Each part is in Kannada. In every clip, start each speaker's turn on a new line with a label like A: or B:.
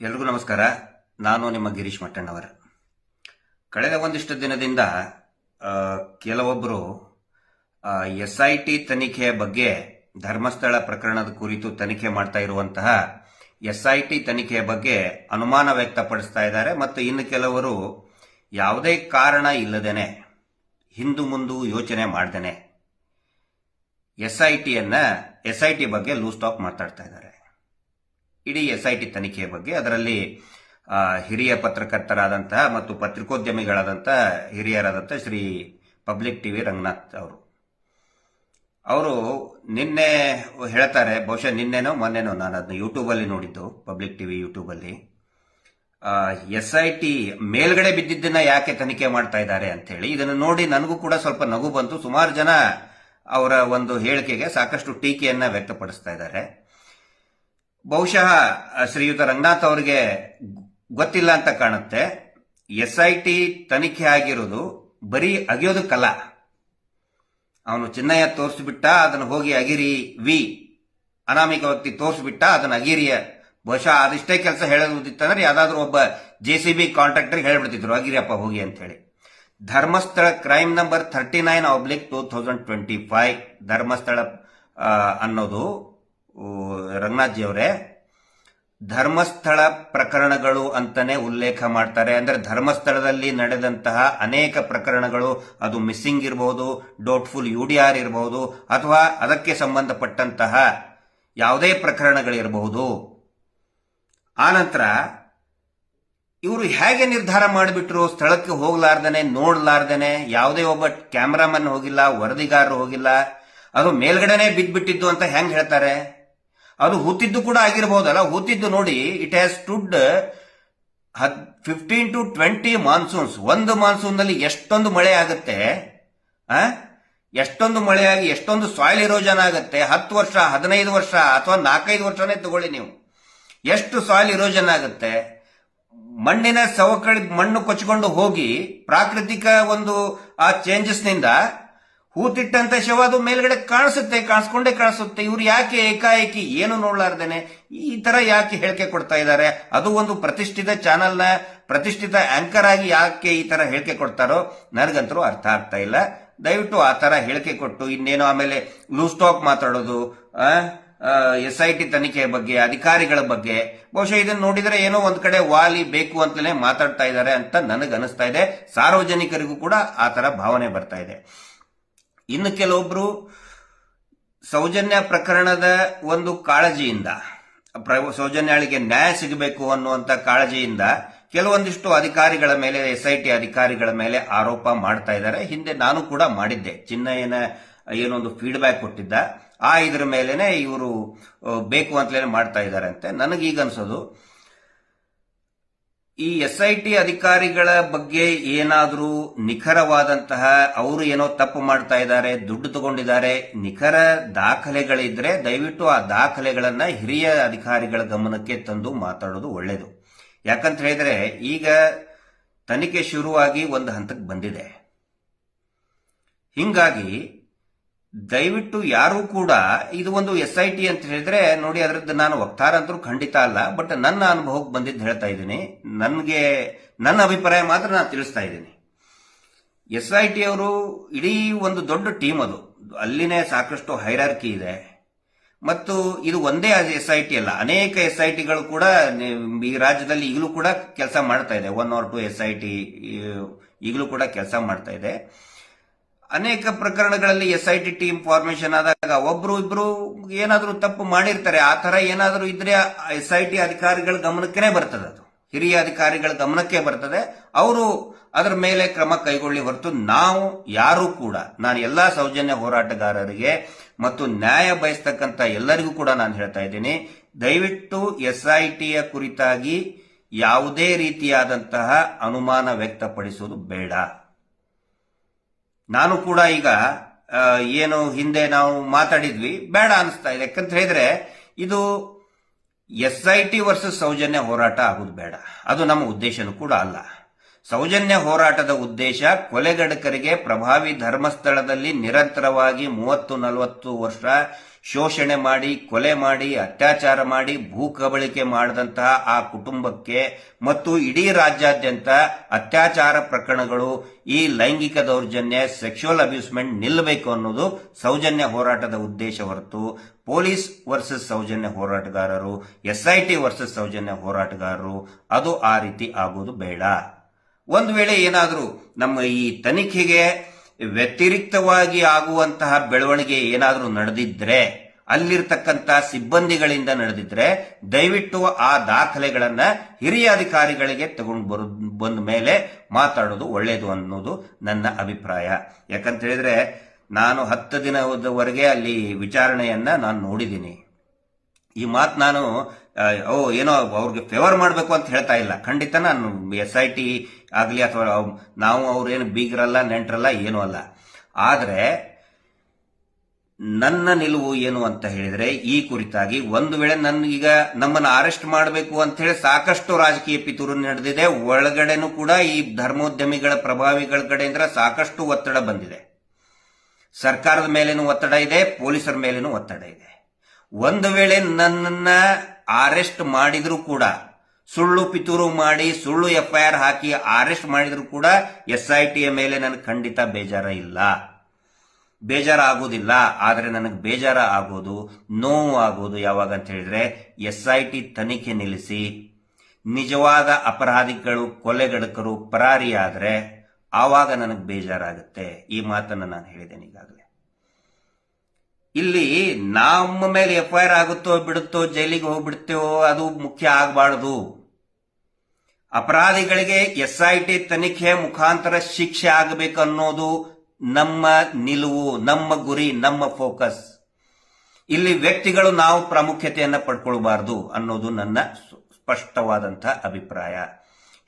A: ಎಲ್ರಿಗೂ ನಮಸ್ಕಾರ. ನಾನು ನಿಮ್ಮ ಗಿರೀಶ್ ಮಟ್ಟಣ್ಣವರ. ಕಳೆದ ಒಂದಿಷ್ಟು ದಿನದಿಂದ ಕೆಲವೊಬ್ಬರು ಎಸ್ ಐ ಟಿ ತನಿಖೆಯ ಬಗ್ಗೆ ಧರ್ಮಸ್ಥಳ ಪ್ರಕರಣದ ಕುರಿತು ತನಿಖೆ ಮಾಡ್ತಾ ಇರುವಂತಹ ಎಸ್ ಐ ಟಿ ತನಿಖೆಯ ಬಗ್ಗೆ ಅನುಮಾನ ವ್ಯಕ್ತಪಡಿಸ್ತಾ ಇದ್ದಾರೆ. ಮತ್ತು ಇನ್ನು ಕೆಲವರು, ಯಾವುದೇ ಕಾರಣ ಇಲ್ಲದೇನೆ, ಹಿಂದು ಮುಂದು ಯೋಚನೆ ಮಾಡ್ದೇನೆ, ಎಸ್ ಐ ಟಿಯನ್ನ ಎಸ್ ಐ ಟಿ ಬಗ್ಗೆ ಲೂಸ್ ಟಾಕ್ ಮಾತಾಡ್ತಾ ಇದ್ದಾರೆ. ಇಡೀ ಎಸ್ ಐ ಟಿ ತನಿಖೆಯ ಬಗ್ಗೆ, ಅದರಲ್ಲಿ ಹಿರಿಯ ಪತ್ರಕರ್ತರಾದಂತಹ ಮತ್ತು ಪತ್ರಿಕೋದ್ಯಮಿಗಳಾದಂತಹ ಹಿರಿಯರಾದಂತಹ ಶ್ರೀ ಪಬ್ಲಿಕ್ ಟಿವಿ ರಂಗನಾಥ್ ಅವರು. ಅವರು ನಿನ್ನೆ ಹೇಳ್ತಾರೆ, ಬಹುಶಃ ನಿನ್ನೆನೋ ಮೊನ್ನೆನೋ, ನಾನು ಅದನ್ನ ಯೂಟ್ಯೂಬಲ್ಲಿ ನೋಡಿದ್ದು, ಪಬ್ಲಿಕ್ ಟಿವಿ ಯೂಟ್ಯೂಬಲ್ಲಿ. ಎಸ್ ಐ ಟಿ ಮೇಲ್ಗಡೆ ಬಿದ್ದಿದ್ದನ್ನ ಯಾಕೆ ತನಿಖೆ ಮಾಡ್ತಾ ಇದ್ದಾರೆ ಅಂತ ಹೇಳಿ ಇದನ್ನು ನೋಡಿ ನನಗೂ ಕೂಡ ಸ್ವಲ್ಪ ನಗು ಬಂತು. ಸುಮಾರು ಜನ ಅವರ ಒಂದು ಹೇಳಿಕೆಗೆ ಸಾಕಷ್ಟು ಟೀಕೆಯನ್ನ ವ್ಯಕ್ತಪಡಿಸ್ತಾ ಇದ್ದಾರೆ. ಬಹುಶಃ ಶ್ರೀಯುತ ರಂಗನಾಥ್ ಅವರಿಗೆ ಗೊತ್ತಿಲ್ಲ ಅಂತ ಕಾಣುತ್ತೆ. ಎಸ್ ಐ ಟಿ ತನಿಖೆ ಆಗಿರೋದು ಬರೀ ಅಗಿಯೋದಕ್ಕಲ್ಲ. ಅವನು ಚಿನ್ನಯ್ಯ ತೋರಿಸ್ಬಿಟ್ಟ, ಅದನ್ನು ಹೋಗಿ ಅಗಿರಿ, ವಿ. ಅನಾಮಿಕ ವ್ಯಕ್ತಿ ತೋರಿಸ್ಬಿಟ್ಟ, ಅದನ್ನು ಅಗಿರಿಯ ಬಹುಶಃ ಅದಿಷ್ಟೇ ಕೆಲಸ ಹೇಳೋದಿತ್ತಂದ್ರೆ ಯಾವ್ದಾದ್ರು ಒಬ್ಬ ಜೆ ಸಿ ಬಿ ಕಾಂಟ್ರಾಕ್ಟರ್ ಹೇಳ್ಬಿಡ್ತಿದ್ರು, ಅಗಿರಿಯಪ್ಪ ಹೋಗಿ ಅಂತ ಹೇಳಿ Dharmasthala crime number thirty nine oblique two thousand twenty five Dharmasthala ಅನ್ನೋದು ಊ, ರಂಗನಾಥ್ ಜಿ ಅವರೇ ಧರ್ಮಸ್ಥಳ ಪ್ರಕರಣಗಳು ಅಂತಾನೆ ಉಲ್ಲೇಖ ಮಾಡ್ತಾರೆ. ಅಂದ್ರೆ ಧರ್ಮಸ್ಥಳದಲ್ಲಿ ನಡೆದಂತಹ ಅನೇಕ ಪ್ರಕರಣಗಳು ಅದು ಮಿಸ್ಸಿಂಗ್ ಇರಬಹುದು ಡೌಟ್ಫುಲ್ ಯು ಡಿ ಆರ್ ಇರಬಹುದು ಅಥವಾ ಅದಕ್ಕೆ ಸಂಬಂಧಪಟ್ಟಂತಹ ಯಾವುದೇ ಪ್ರಕರಣಗಳಿರಬಹುದು ಆನಂತರ ಇವರು ಹೇಗೆ ನಿರ್ಧಾರ ಮಾಡಿಬಿಟ್ರು? ಸ್ಥಳಕ್ಕೆ ಹೋಗ್ಲಾರ್ದೇನೆ ನೋಡ್ಲಾರ್ದೇನೆ ಯಾವುದೇ ಒಬ್ಬ ಕ್ಯಾಮ್ರಾಮನ್ ಹೋಗಿಲ್ಲ ವರದಿಗಾರರು ಹೋಗಿಲ್ಲ ಅದು ಮೇಲ್ಗಡೆನೆ ಬಿದ್ದ್ಬಿಟ್ಟಿದ್ದು ಅಂತ ಹೆಂಗ್ ಹೇಳ್ತಾರೆ? ಅದು ಹೂತಿದ್ದು ಕೂಡ ಆಗಿರಬಹುದಲ್ಲ ಹೂತಿದ್ದು ನೋಡಿ it has stood fifteen to twenty monsoons ಒಂದು ಮಾನ್ಸೂನ್ನಲ್ಲಿ ಎಷ್ಟೊಂದು ಮಳೆ ಆಗುತ್ತೆ ಎಷ್ಟೊಂದು ಮಳೆಯಾಗಿ ಎಷ್ಟೊಂದು ಸಾಯಿಲ್ ಇರೋಜನ್ ಆಗುತ್ತೆ. ಹತ್ತು ವರ್ಷ, ಹದಿನೈದು ವರ್ಷ, ಅಥವಾ ನಾಲ್ಕೈದು ವರ್ಷನೇ ತಗೊಳ್ಳಿ ನೀವು. ಎಷ್ಟು ಸಾಯಿಲ್ ಇರೋಜನ್ ಆಗುತ್ತೆ? ಮಣ್ಣಿನ ಸವಕಳಿ, ಮಣ್ಣು ಕೊಚ್ಚಿಕೊಂಡು ಹೋಗಿ, ಪ್ರಾಕೃತಿಕ ಒಂದು, ಆ ಚೇಂಜಸ್ನಿಂದ ಹೂತಿಟ್ಟಂತ ಶವ ಅದು ಮೇಲ್ಗಡೆ ಕಾಣಿಸುತ್ತೆ, ಕಾಣಿಸ್ಕೊಂಡೇ ಕಾಣಿಸುತ್ತೆ. ಇವ್ರು ಯಾಕೆ ಏಕಾಏಕಿ ಏನು ನೋಡ್ಲಾರ್ದೇನೆ? ಈ ತರ ಯಾಕೆ ಹೇಳಿಕೆ ಕೊಡ್ತಾ ಇದ್ದಾರೆ? ಅದು ಒಂದು ಪ್ರತಿಷ್ಠಿತ ಚಾನೆಲ್ನ, ಪ್ರತಿಷ್ಠಿತ ಆಂಕರ್ ಆಗಿ ಯಾಕೆ ಈ ತರ ಹೇಳಿಕೆ ಕೊಡ್ತಾರೋ ನನಗಂತರೂ ಅರ್ಥ ಆಗ್ತಾ ಇಲ್ಲ. ದಯವಿಟ್ಟು ಆ ತರ ಹೇಳಿಕೆ ಕೊಟ್ಟು, ಇನ್ನೇನು ಆಮೇಲೆ ಲೂಸ್ ಟಾಕ್ ಮಾತಾಡೋದು ಎಸ್ ಐ ಟಿ ತನಿಖೆ ಬಗ್ಗೆ, ಅಧಿಕಾರಿಗಳ ಬಗ್ಗೆ. ಬಹುಶಃ ಇದನ್ನ ನೋಡಿದ್ರೆ ಏನೋ ಒಂದ್ ಕಡೆ ವಾಲಿ ಬೇಕು ಅಂತಲೇ ಮಾತಾಡ್ತಾ ಇದ್ದಾರೆ ಅಂತ ನನಗೆ ಅನಿಸ್ತಾ ಇದೆ. ಸಾರ್ವಜನಿಕರಿಗೂ ಕೂಡ ಆ ತರ ಭಾವನೆ ಬರ್ತಾ ಇದೆ. ಇನ್ನು ಕೆಲವೊಬ್ರು ಸೌಜನ್ಯ ಪ್ರಕರಣದ ಒಂದು ಕಾಳಜಿಯಿಂದ ಸೌಜನ್ಯಾಳಿಗೆ ನ್ಯಾಯ ಸಿಗಬೇಕು ಅನ್ನುವಂತ ಕಾಳಜಿಯಿಂದ ಕೆಲವೊಂದಿಷ್ಟು ಅಧಿಕಾರಿಗಳ ಮೇಲೆ ಎಸ್ ಐ ಟಿ ಅಧಿಕಾರಿಗಳ ಮೇಲೆ ಆರೋಪ ಮಾಡ್ತಾ ಇದ್ದಾರೆ. ಹಿಂದೆ ನಾನು ಕೂಡ ಮಾಡಿದ್ದೆ. ಚಿನ್ನಯ್ಯನ ಏನೊಂದು ಫೀಡ್ಬ್ಯಾಕ್ ಕೊಟ್ಟಿದ್ದ. ಆ ಇದ್ರ ಮೇಲೆನೆ ಇವರು ಬೇಕು ಅಂತಲೇ ಮಾಡ್ತಾ ಇದ್ದಾರೆ ಅಂತೆ ನನಗೀಗ ಅನ್ಸೋದು ಈ ಎಸ್ ಐ ಟಿ ಅಧಿಕಾರಿಗಳ ಬಗ್ಗೆ ಏನಾದರೂ ನಿಖರವಾದಂತಹ ಅವರು ಏನೋ ತಪ್ಪು ಮಾಡ್ತಾ ಇದ್ದಾರೆ, ದುಡ್ಡು ತಗೊಂಡಿದ್ದಾರೆ, ನಿಖರ ದಾಖಲೆಗಳಿದ್ರೆ ದಯವಿಟ್ಟು ಆ ದಾಖಲೆಗಳನ್ನ ಹಿರಿಯ ಅಧಿಕಾರಿಗಳ ಗಮನಕ್ಕೆ ತಂದು ಮಾತಾಡೋದು ಒಳ್ಳೆಯದು ಯಾಕಂತ ಹೇಳಿದ್ರೆ ಈಗ ತನಿಖೆ ಶುರುವಾಗಿ ಒಂದು ಹಂತಕ್ಕೆ ಬಂದಿದೆ. ಹಿಂಗಾಗಿ ದಯವಿಟ್ಟು ಯಾರೂ ಕೂಡ ಇದು ಒಂದು ಎಸ್ ಐ ಟಿ ಅಂತ ಹೇಳಿದ್ರೆ ನೋಡಿ ಅದರದ್ದು ನಾನು ವಕ್ತಾರ ಅಂತೂ ಖಂಡಿತ ಅಲ್ಲ, ಬಟ್ ನನ್ನ ಅನುಭವಕ್ಕೆ ಬಂದಿದ್ದು ಹೇಳ್ತಾ ಇದ್ದೀನಿ. ನನಗೆ, ನನ್ನ ಅಭಿಪ್ರಾಯ ಮಾತ್ರ ನಾನು ತಿಳಿಸ್ತಾ ಇದ್ದೀನಿ. ಎಸ್ ಐ ಟಿ ಅವರು ಇಡೀ ಒಂದು ದೊಡ್ಡ ಟೀಮ್ ಅದು. ಅಲ್ಲಿನೇ ಸಾಕಷ್ಟು ಹೈರಾರ್ಕಿ ಇದೆ. ಮತ್ತು ಇದು ಒಂದೇ ಎಸ್ ಐ ಟಿ ಅಲ್ಲ. ಅನೇಕ ಎಸ್ ಐ ಟಿಗಳು ಕೂಡ ಈ ರಾಜ್ಯದಲ್ಲಿ ಈಗಲೂ ಕೂಡ ಕೆಲಸ ಮಾಡ್ತಾ ಇದೆ. One or two S I T ಈಗಲೂ ಕೂಡ ಕೆಲಸ ಮಾಡ್ತಾ ಇದೆ. ಅನೇಕ ಪ್ರಕರಣಗಳಲ್ಲಿ S I T team formation ಆದಾಗ ಒಬ್ರು ಇಬ್ರು ಏನಾದರೂ ತಪ್ಪು ಮಾಡಿರ್ತಾರೆ. ಆ ತರ ಏನಾದರೂ ಇದ್ರೆ ಎಸ್ ಐ ಟಿ ಅಧಿಕಾರಿಗಳ ಗಮನಕ್ಕೆ ಬರ್ತದೆ ಅದು. ಹಿರಿಯ ಅಧಿಕಾರಿಗಳ ಗಮನಕ್ಕೆ ಬರ್ತದೆ. ಅವರು ಅದರ ಮೇಲೆ ಕ್ರಮ ಕೈಗೊಳ್ಳಿ ಹೊರತು ನಾವು ಯಾರೂ ಕೂಡ, ನಾನು ಎಲ್ಲಾ ಸೌಜನ್ಯ ಹೋರಾಟಗಾರರಿಗೆ ಮತ್ತು ನ್ಯಾಯ ಬಯಸ್ತಕ್ಕಂಥ ಎಲ್ಲರಿಗೂ ಕೂಡ ನಾನು ಹೇಳ್ತಾ ಇದ್ದೀನಿ, ದಯವಿಟ್ಟು ಎಸ್ ಐ ಟಿಯ ಕುರಿತಾಗಿ ಯಾವುದೇ ರೀತಿಯಾದಂತಹ ಅನುಮಾನ ವ್ಯಕ್ತಪಡಿಸುವುದು ಬೇಡ. ನಾನು ಕೂಡ ಈಗ ಏನು ಹಿಂದೆ ನಾವು ಮಾತಾಡಿದ್ವಿ, ಬೇಡ ಅನಿಸ್ತಾ ಇದೆ. ಯಾಕಂತ ಹೇಳಿದ್ರೆ, ಇದು S I T versus Soujanya ಹೋರಾಟ ಆಗುದು ಬೇಡ. ಅದು ನಮ್ಮ ಉದ್ದೇಶನೂ ಕೂಡ ಅಲ್ಲ. ಸೌಜನ್ಯ ಹೋರಾಟದ ಉದ್ದೇಶ ಕೊಲೆಗಡಕರಿಗೆ ಪ್ರಭಾವಿ ಧರ್ಮಸ್ಥಳದಲ್ಲಿ ನಿರಂತರವಾಗಿ ಮೂವತ್ತು ನಲವತ್ತು ವರ್ಷ ಶೋಷಣೆ ಮಾಡಿ, ಕೊಲೆ ಮಾಡಿ, ಅತ್ಯಾಚಾರ ಮಾಡಿ, ಭೂ ಕಬಳಿಕೆ ಮಾಡಿದಂತಹ ಆ ಕುಟುಂಬಕ್ಕೆ ಮತ್ತು ಇಡೀ ರಾಜ್ಯಾದ್ಯಂತ ಅತ್ಯಾಚಾರ ಪ್ರಕರಣಗಳು ಈ ಲೈಂಗಿಕ ದೌರ್ಜನ್ಯ ಸೆಕ್ಷುವಲ್ ಅಬ್ಯೂಸ್ಮೆಂಟ್ ನಿಲ್ಲಬೇಕು ಅನ್ನೋದು ಸೌಜನ್ಯ ಹೋರಾಟದ ಉದ್ದೇಶ ಹೊರತು ಪೊಲೀಸ್ ವರ್ಸಸ್ ಸೌಜನ್ಯ ಹೋರಾಟಗಾರರು, ಎಸ್ಐಟಿ ವರ್ಸಸ್ ಸೌಜನ್ಯ ಹೋರಾಟಗಾರರು, ಅದು ಆ ರೀತಿ ಆಗೋದು ಬೇಡ. ಒಂದು ವೇಳೆ ಏನಾದರೂ ನಮ್ಮ ಈ ತನಿಖೆಗೆ ವ್ಯತಿರಿಕ್ತವಾಗಿ ಆಗುವಂತಹ ಬೆಳವಣಿಗೆ ಏನಾದರೂ ನಡೆದಿದ್ರೆ, ಅಲ್ಲಿರ್ತಕ್ಕಂಥ ಸಿಬ್ಬಂದಿಗಳಿಂದ ನಡೆದಿದ್ರೆ, ದಯವಿಟ್ಟು ಆ ದಾಖಲೆಗಳನ್ನ ಹಿರಿಯ ಅಧಿಕಾರಿಗಳಿಗೆ ತಗೊಂಡು ಬರು, ಬಂದ ಮೇಲೆ ಮಾತಾಡೋದು ಒಳ್ಳೆಯದು ಅನ್ನೋದು ನನ್ನ ಅಭಿಪ್ರಾಯ. ಯಾಕಂತ ಹೇಳಿದ್ರೆ, ನಾನು ಹತ್ತು ದಿನದವರೆಗೆ ಅಲ್ಲಿ ವಿಚಾರಣೆಯನ್ನ ನಾನು ನೋಡಿದ್ದೀನಿ. ಈ ಮಾತು ನಾನು ಓ, ಏನೋ ಅವ್ರಿಗೆ ಫೇವರ್ ಮಾಡಬೇಕು ಅಂತ ಹೇಳ್ತಾ ಇಲ್ಲ. ಖಂಡಿತ ನಾನು ಎಸ್ ಐ ಟಿ ಆಗಲಿ ಅಥವಾ ನಾವು ಅವ್ರೇನು ಬೀಗರಲ್ಲ, ನೆಂಟರಲ್ಲ, ಏನೂ ಅಲ್ಲ. ಆದರೆ, ನನ್ನ ನಿಲುವು ಏನು ಅಂತ ಹೇಳಿದ್ರೆ, ಈ ಕುರಿತಾಗಿ ಒಂದು ವೇಳೆ ನನ್ಗೀಗ ನಮ್ಮನ್ನು ಅರೆಸ್ಟ್ ಮಾಡಬೇಕು ಅಂತ ಹೇಳಿ ಸಾಕಷ್ಟು ರಾಜಕೀಯ ಪಿತೂರು ನಡೆದಿದೆ. ಒಳಗಡೆನೂ ಕೂಡ ಈ ಧರ್ಮೋದ್ಯಮಿಗಳ ಪ್ರಭಾವಿಗಳ ಕಡೆಯಿಂದ ಸಾಕಷ್ಟು ಒತ್ತಡ ಬಂದಿದೆ. ಸರ್ಕಾರದ ಮೇಲೇನೂ ಒತ್ತಡ ಇದೆ, ಪೊಲೀಸರ ಮೇಲೇನೂ ಒತ್ತಡ ಇದೆ. ಒಂದು ವೇಳೆ ನನ್ನನ್ನ ಅರೆಸ್ಟ್ ಮಾಡಿದ್ರು ಕೂಡ, ಸುಳ್ಳು ಪಿತೂರು ಮಾಡಿ, ಸುಳ್ಳು ಎಫ್ಐಆರ್ ಹಾಕಿ ಅರೆಸ್ಟ್ ಮಾಡಿದ್ರು ಕೂಡ ಎಸ್ ಐ ಟಿಯ ಮೇಲೆ ನನಗೆ ಖಂಡಿತ ಬೇಜಾರ ಇಲ್ಲ. ಬೇಜಾರ ಆಗೋದಿಲ್ಲ, ಆದರೆ ನನಗೆ ಬೇಜಾರ ಆಗೋದು, ನೋವು ಆಗೋದು ಯಾವಾಗ ಅಂತ ಹೇಳಿದ್ರೆ ಎಸ್ ಐ ಟಿ ತನಿಖೆ ನಿಲ್ಲಿಸಿ, ನಿಜವಾದ ಅಪರಾಧಿಗಳು ಕೊಲೆಗಡಕರು ಪರಾರಿಯಾದರೆ ಆವಾಗ ನನಗೆ ಬೇಜಾರಾಗುತ್ತೆ. ಈ ಮಾತನ್ನು ನಾನು ಹೇಳಿದ್ದೇನೆ ಈಗಾಗಲೇ. ಇಲ್ಲಿ ನಮ್ಮ ಮೇಲೆ ಎಫ್ ಐ ಆರ್ ಆಗುತ್ತೋ ಬಿಡುತ್ತೋ ಜೈಲಿಗೆ ಹೋಗ್ಬಿಡ್ತೇವೋ ಅದು ಮುಖ್ಯ ಆಗಬಾರದು. ಅಪರಾಧಿಗಳಿಗೆ ಎಸ್ ಐ ಟಿ ತನಿಖೆ ಮುಖಾಂತರ ಶಿಕ್ಷೆ ಆಗಬೇಕು ಅನ್ನೋದು ನಮ್ಮ ನಿಲುವು, ನಮ್ಮ ಗುರಿ, ನಮ್ಮ ಫೋಕಸ್. ಇಲ್ಲಿ ವ್ಯಕ್ತಿಗಳು ನಾವು ಪ್ರಾಮುಖ್ಯತೆಯನ್ನು ಪಡ್ಕೊಳ್ಬಾರ್ದು ಅನ್ನೋದು ನನ್ನ ಸ್ಪ- ಸ್ಪಷ್ಟವಾದಂತಹ ಅಭಿಪ್ರಾಯ.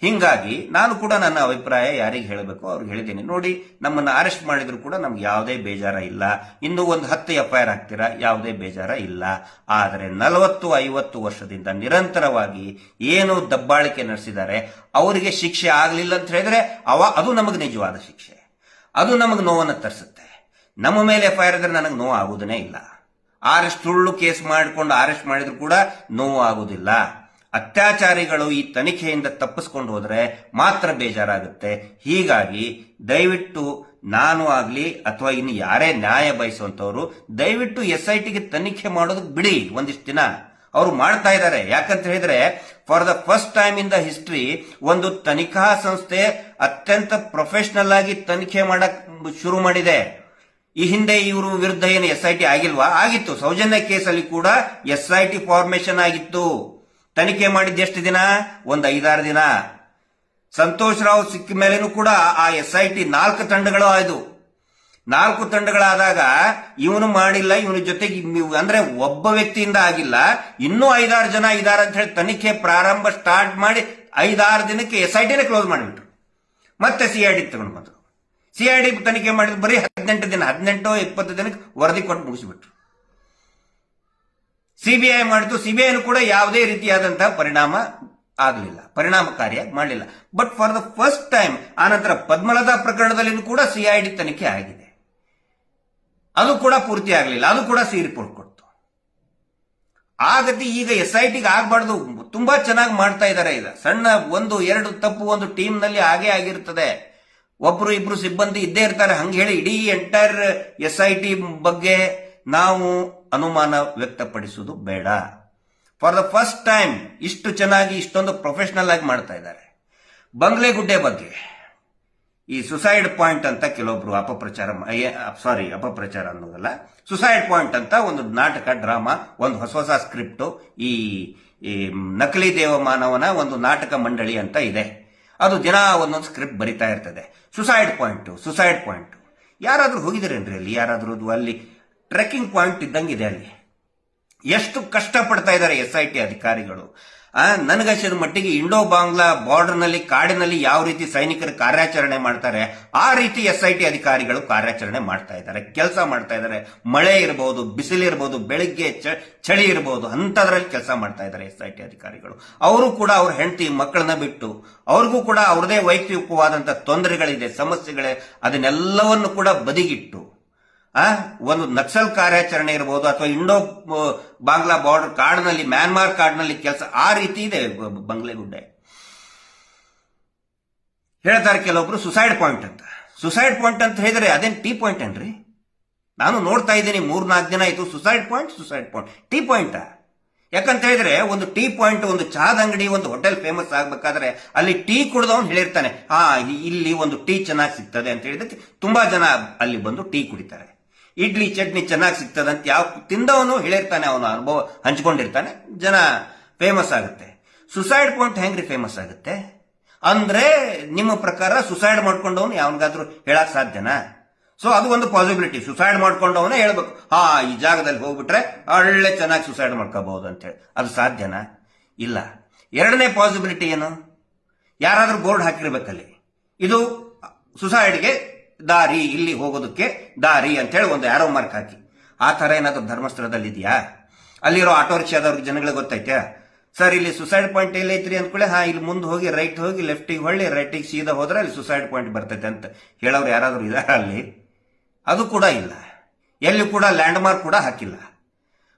A: ಹಿಂಗಾಗಿ ನಾನು ಕೂಡ ನನ್ನ ಅಭಿಪ್ರಾಯ ಯಾರಿಗೆ ಹೇಳಬೇಕು ಅವ್ರಿಗೆ ಹೇಳಿದ್ದೀನಿ. ನೋಡಿ, ನಮ್ಮನ್ನ ಅರೆಸ್ಟ್ ಮಾಡಿದ್ರು ಕೂಡ ನಮ್ಗೆ ಯಾವುದೇ ಬೇಜಾರ ಇಲ್ಲ. ಇನ್ನು ಒಂದು ಹತ್ತು ಎಫ್ ಐ ಆರ್ ಯಾವುದೇ ಬೇಜಾರ ಇಲ್ಲ. ಆದರೆ ನಲವತ್ತು, ಐವತ್ತು ವರ್ಷದಿಂದ ನಿರಂತರವಾಗಿ ಏನು ದಬ್ಬಾಳಿಕೆ ನಡೆಸಿದ್ದಾರೆ, ಅವರಿಗೆ ಶಿಕ್ಷೆ ಆಗಲಿಲ್ಲ ಅಂತ ಹೇಳಿದ್ರೆ ಅವ, ಅದು ನಮಗೆ ನಿಜವಾದ ಶಿಕ್ಷೆ. ಅದು ನಮಗೆ ನೋವನ್ನು ತರಿಸುತ್ತೆ. ನಮ್ಮ ಮೇಲೆ ಎಫ್ ಐ ಇದ್ರೆ ನನಗೆ ನೋವು ಆಗುವುದೇ ಇಲ್ಲ. ಆರೆಸ್ಟ್ ಸುಳ್ಳು ಕೇಸ್ ಮಾಡಿಕೊಂಡು ಅರೆಸ್ಟ್ ಮಾಡಿದ್ರು ಕೂಡ ನೋವು ಆಗುವುದಿಲ್ಲ. ಅತ್ಯಾಚಾರಿಗಳು ಈ ತನಿಖೆಯಿಂದ ತಪ್ಪಿಸ್ಕೊಂಡು ಹೋದ್ರೆ ಮಾತ್ರ ಬೇಜಾರಾಗುತ್ತೆ. ಹೀಗಾಗಿ ದಯವಿಟ್ಟು ನಾನು ಆಗ್ಲಿ ಅಥವಾ ಇನ್ನು ಯಾರೇ ನ್ಯಾಯ ಬಯಸುವಂತವರು ದಯವಿಟ್ಟು ಎಸ್ ಐ ಟಿಗೆ ತನಿಖೆ ಮಾಡೋದಕ್ಕೆ ಬಿಡಿ ಒಂದಿಷ್ಟು ದಿನ. ಅವರು ಮಾಡ್ತಾ ಇದ್ದಾರೆ ಯಾಕಂತ ಹೇಳಿದ್ರೆ for the first time in the history ಒಂದು ತನಿಖಾ ಸಂಸ್ಥೆ ಅತ್ಯಂತ ಪ್ರೊಫೆಷನಲ್ ಆಗಿ ತನಿಖೆ ಮಾಡಕ್ ಶುರು ಮಾಡಿದೆ. ಈ ಹಿಂದೆ ಇವರು ವಿರುದ್ಧ ಏನು ಎಸ್ ಐ ಟಿ ಆಗಿಲ್ವಾ? ಆಗಿತ್ತು. ಸೌಜನ್ಯ ಕೇಸಲ್ಲಿ ಕೂಡ ಎಸ್ ಐ ಟಿ ಫಾರ್ಮೇಶನ್ ಆಗಿತ್ತು. ತನಿಖೆ ಮಾಡಿದ್ದು ಎಷ್ಟು ದಿನ? ಒಂದು ಐದಾರು ದಿನ. ಸಂತೋಷ್ ರಾವ್ ಸಿಕ್ಕ ಮೇಲೆನೂ ಕೂಡ ಆ ಎಸ್ ಐ ಟಿ ನಾಲ್ಕು ತಂಡಗಳು ಆಯ್ದು. ನಾಲ್ಕು ತಂಡಗಳಾದಾಗ ಇವನು ಮಾಡಿಲ್ಲ, ಇವನ ಜೊತೆಗೆ ಅಂದ್ರೆ ಒಬ್ಬ ವ್ಯಕ್ತಿಯಿಂದ ಆಗಿಲ್ಲ. ಇನ್ನೂ ಐದಾರು ಜನ ಇದಾರೆ ಅಂತ ಹೇಳಿ ತನಿಖೆ ಪ್ರಾರಂಭ ಸ್ಟಾರ್ಟ್ ಮಾಡಿ ಐದಾರು ದಿನಕ್ಕೆ ಎಸ್ ಐ ಟಿನೇ ಕ್ಲೋಸ್ ಮಾಡಿಬಿಟ್ರು. ಮತ್ತೆ ಸಿ ಐ ಡಿ ತಗೊಂಡು ಬಂದ್ರು. ಸಿ ಐ ಡಿ ತನಿಖೆ ಮಾಡಿದ್ರು ಬರೀ ಹದಿನೆಂಟು ದಿನ, ಹದಿನೆಂಟು ಇಪ್ಪತ್ತು ದಿನಕ್ಕೆ ವರದಿ ಕೊಟ್ಟು ಮುಗಿಸಿಬಿಟ್ರು. ಸಿಬಿಐ ಮಾಡಿತು ಸಿಬಿಐನು ಕೂಡ ಯಾವುದೇ ರೀತಿಯಾದಂತಹ ಪರಿಣಾಮ ಆಗಲಿಲ್ಲ, ಪರಿಣಾಮಕಾರಿಯಾಗಿ ಮಾಡಲಿಲ್ಲ. But for the first time ಆನಂತರ ಪದ್ಮಲತಾ ಪ್ರಕರಣದಲ್ಲಿನೂ ಕೂಡ ಸಿಐಡಿ ತನಿಖೆ ಆಗಿದೆ. ಅದು ಕೂಡ ಪೂರ್ತಿ ಆಗಲಿಲ್ಲ, ಅದು ಕೂಡ ಸಿ ರಿಪೋರ್ಟ್ ಕೊಡ್ತು. ಆ ಗತಿ ಈಗ ಎಸ್ ಐ ಟಿಗೆ ಆಗಬಾರ್ದು, ತುಂಬಾ ಚೆನ್ನಾಗಿ ಮಾಡ್ತಾ ಇದ್ದಾರೆ ಈಗ. ಸಣ್ಣ ಒಂದು, ಎರಡು ತಪ್ಪು ಒಂದು ಟೀಮ್ನಲ್ಲಿ ಹಾಗೆ ಆಗಿರ್ತದೆ. ಒಬ್ರು ಇಬ್ರು ಸಿಬ್ಬಂದಿ ಇದ್ದೇ ಇರ್ತಾರೆ, ಹಂಗೆ ಹೇಳಿ ಇಡೀ ಎಂಟೈರ್ ಎಸ್ ಐ ಟಿ ಬಗ್ಗೆ ನಾವು ಅನುಮಾನ ವ್ಯಕ್ತಪಡಿಸುವುದು ಬೇಡ. ಫಾರ್ ದ ಫಸ್ಟ್ ಟೈಮ್ ಇಷ್ಟು ಚೆನ್ನಾಗಿ ಇಷ್ಟೊಂದು ಪ್ರೊಫೆಷನಲ್ ಆಗಿ ಮಾಡ್ತಾ ಇದ್ದಾರೆ. ಬಂಗ್ಲೆಗುಡ್ಡೆ ಬಗ್ಗೆ. ಈ ಸುಸೈಡ್ ಪಾಯಿಂಟ್ ಅಂತ ಕೆಲವೊಬ್ರು ಅಪಪ್ರಚಾರ ಸಾರಿ ಅಪಪ್ರಚಾರ ಅನ್ನೋದಲ್ಲ. ಸುಸೈಡ್ ಪಾಯಿಂಟ್ ಅಂತ ಒಂದು ನಾಟಕ, ಡ್ರಾಮಾ, ಒಂದು ಹೊಸ ಹೊಸ ಸ್ಕ್ರಿಪ್ಟ್ ಈ ನಕಲಿ ದೇವಮಾನವನ ಒಂದು ನಾಟಕ ಮಂಡಳಿ ಅಂತ ಇದೆ. ಅದು ದಿನ ಒಂದೊಂದು ಸ್ಕ್ರಿಪ್ಟ್ ಬರಿತಾ ಇರ್ತದೆ. ಸುಸೈಡ್ ಪಾಯಿಂಟು ಸುಸೈಡ್ ಪಾಯಿಂಟು ಯಾರಾದರೂ ಹೋಗಿದ್ರೇನ್ರಿ ಅಲ್ಲಿ? ಯಾರಾದರೂ ಅಲ್ಲಿ ಟ್ರೆಕ್ಕಿಂಗ್ ಪಾಯಿಂಟ್ ಇದ್ದಂಗಿದೆ ಅಲ್ಲಿ. ಎಷ್ಟು ಕಷ್ಟಪಡ್ತಾ ಇದ್ದಾರೆ ಎಸ್ ಐ ಟಿ ಅಧಿಕಾರಿಗಳು. ನನಗಸಿದ ಮಟ್ಟಿಗೆ ಇಂಡೋ ಬಾಂಗ್ಲಾ ಬಾರ್ಡರ್ನಲ್ಲಿ ಕಾಡಿನಲ್ಲಿ ಯಾವ ರೀತಿ ಸೈನಿಕರು ಕಾರ್ಯಾಚರಣೆ ಮಾಡ್ತಾರೆ, ಆ ರೀತಿ ಎಸ್ ಐ ಟಿ ಅಧಿಕಾರಿಗಳು ಕಾರ್ಯಾಚರಣೆ ಮಾಡ್ತಾ ಇದ್ದಾರೆ. ಕೆಲಸ ಮಾಡ್ತಾ ಇದ್ದಾರೆ. ಮಳೆ ಇರಬಹುದು ಬಿಸಿಲಿರಬಹುದು ಬೆಳಿಗ್ಗೆ ಚ- ಚಳಿ ಇರಬಹುದು ಅಂತದ್ರಲ್ಲಿ ಕೆಲಸ ಮಾಡ್ತಾ ಇದ್ದಾರೆ ಎಸ್ ಐ ಟಿ ಅಧಿಕಾರಿಗಳು. ಅವರು ಕೂಡ ಅವ್ರ ಹೆಂಡತಿ ಮಕ್ಕಳನ್ನ ಬಿಟ್ಟು, ಅವ್ರಿಗೂ ಕೂಡ ಅವ್ರದೇ ವೈಯಕ್ತಿಕವಾದಂತಹ ತೊಂದರೆಗಳಿದೆ, ಸಮಸ್ಯೆಗಳೇ, ಅದನ್ನೆಲ್ಲವನ್ನು ಕೂಡ ಬದಿಗಿಟ್ಟು ಆ, ಒಂದು ನಕ್ಸಲ್ ಕಾರ್ಯಾಚರಣೆ ಇರಬಹುದು ಅಥವಾ ಇಂಡೋ ಬಾಂಗ್ಲಾ ಬಾರ್ಡರ್ ಕಾಡಿನಲ್ಲಿ, ಮ್ಯಾನ್ಮಾರ್ ಕಾಡಿನಲ್ಲಿ ಕೆಲಸ ಆ ರೀತಿ ಇದೆ ಬಂಗ್ಲೆಗುಡ್ಡೆ ಹೇಳ್ತಾರೆ ಕೆಲವೊಬ್ರು ಸುಸೈಡ್ ಪಾಯಿಂಟ್ ಅಂತ. ಸುಸೈಡ್ ಪಾಯಿಂಟ್ ಅಂತ ಹೇಳಿದ್ರೆ ಅದೇನು ಟೀ ಪಾಯಿಂಟ್ ಏನ್ರಿ? ನಾನು ನೋಡ್ತಾ ಇದ್ದೀನಿ, ಮೂರ್ನಾಲ್ಕು ದಿನ ಆಯ್ತು suicide point suicide point tea point ಯಾಕಂತ ಹೇಳಿದ್ರೆ ಒಂದು ಟೀ ಪಾಯಿಂಟ್ ಒಂದು ಚಹಾದ ಅಂಗಡಿ, ಒಂದು ಹೋಟೆಲ್ ಫೇಮಸ್ ಆಗ್ಬೇಕಾದ್ರೆ ಅಲ್ಲಿ ಟೀ ಕುಡಿದವನು ಹೇಳಿರ್ತಾನೆ, ಹಾ, ಇಲ್ಲಿ ಒಂದು ಟೀ ಚೆನ್ನಾಗಿ ಸಿಗ್ತದೆ ಅಂತ ಹೇಳಿದಕ್ಕೆ ತುಂಬಾ ಜನ ಅಲ್ಲಿ ಬಂದು ಟೀ ಕುಡಿತಾರೆ. ಇಡ್ಲಿ, ಚಟ್ನಿ ಚೆನ್ನಾಗಿ ಸಿಗ್ತದೆ ಅಂತ ಯಾವ ತಿಂದವನು ಹೇಳಿರ್ತಾನೆ ಅವನು ಅನುಭವ ಹಂಚ್ಕೊಂಡಿರ್ತಾನೆ. ಜನ ಫೇಮಸ್ ಆಗುತ್ತೆ. ಸುಸೈಡ್ ಪಾಯಿಂಟ್ ಹೆಂಗ್ರಿ ಫೇಮಸ್ ಆಗುತ್ತೆ? ಅಂದ್ರೆ ನಿಮ್ಮ ಪ್ರಕಾರ ಸುಸೈಡ್ ಮಾಡ್ಕೊಂಡವನು ಯಾವನಿಗಾದ್ರೂ ಹೇಳಕ್ ಸಾಧ್ಯನಾ? ಸೊ ಅದು ಒಂದು ಪಾಸಿಬಿಲಿಟಿ ಸುಸೈಡ್ ಮಾಡ್ಕೊಂಡವನೇ ಹೇಳ್ಬೇಕು. ಹಾ, ಈ ಜಾಗದಲ್ಲಿ ಹೋಗ್ಬಿಟ್ರೆ ಒಳ್ಳೆ ಚೆನ್ನಾಗಿ ಸುಸೈಡ್ ಮಾಡ್ಕೋಬಹುದು ಅಂತ ಹೇಳಿ ಅದು ಸಾಧ್ಯನಾ? ಇಲ್ಲ. ಎರಡನೇ ಪಾಸಿಬಿಲಿಟಿ ಏನು? ಯಾರಾದ್ರೂ ಬೋರ್ಡ್ ಹಾಕಿರ್ಬೇಕಲ್ಲಿ. ಇದು ಸುಸೈಡ್ಗೆ ದಾರಿ, ಇಲ್ಲಿ ಹೋಗೋದಕ್ಕೆ ದಾರಿ ಅಂತ ಹೇಳಿ ಒಂದು ಯಾರೋ ಮಾರ್ಕ್ ಹಾಕಿ. ಆ ತರ ಏನಾದರೂ ಧರ್ಮಸ್ಥಳದಲ್ಲಿ ಇದೆಯಾ ಅಲ್ಲಿರೋ ಆಟೋ ರಿಕ್ಷಾದವ್ರಿಗೆ ಜನಗಳಿಗೆ ಗೊತ್ತೈತೆ ಸರ್, ಇಲ್ಲಿ ಸುಸೈಡ್ ಪಾಯಿಂಟ್ ಎಲ್ಲಿ ಐತ್ರಿ? ಅಂದ್ಕೊಳ್ಳಿ ಹಾ, ಇಲ್ಲಿ ಮುಂದೆ ಹೋಗಿ ರೈಟ್ ಹೋಗಿ ಲೆಫ್ಟಿಗೆ ಹೊಳ್ಳಿ ರೈಟಿಗೆ ಸೀದಾ ಹೋದ್ರೆ ಅಲ್ಲಿ ಸುಸೈಡ್ ಪಾಯಿಂಟ್ ಬರ್ತೈತೆ ಅಂತ ಹೇಳೋರು ಯಾರಾದರೂ ಇದಾರ ಅಲ್ಲಿ? ಅದು ಕೂಡ ಇಲ್ಲ. ಎಲ್ಲಿ ಕೂಡ ಲ್ಯಾಂಡ್ ಮಾರ್ಕ್ ಕೂಡ ಹಾಕಿಲ್ಲ.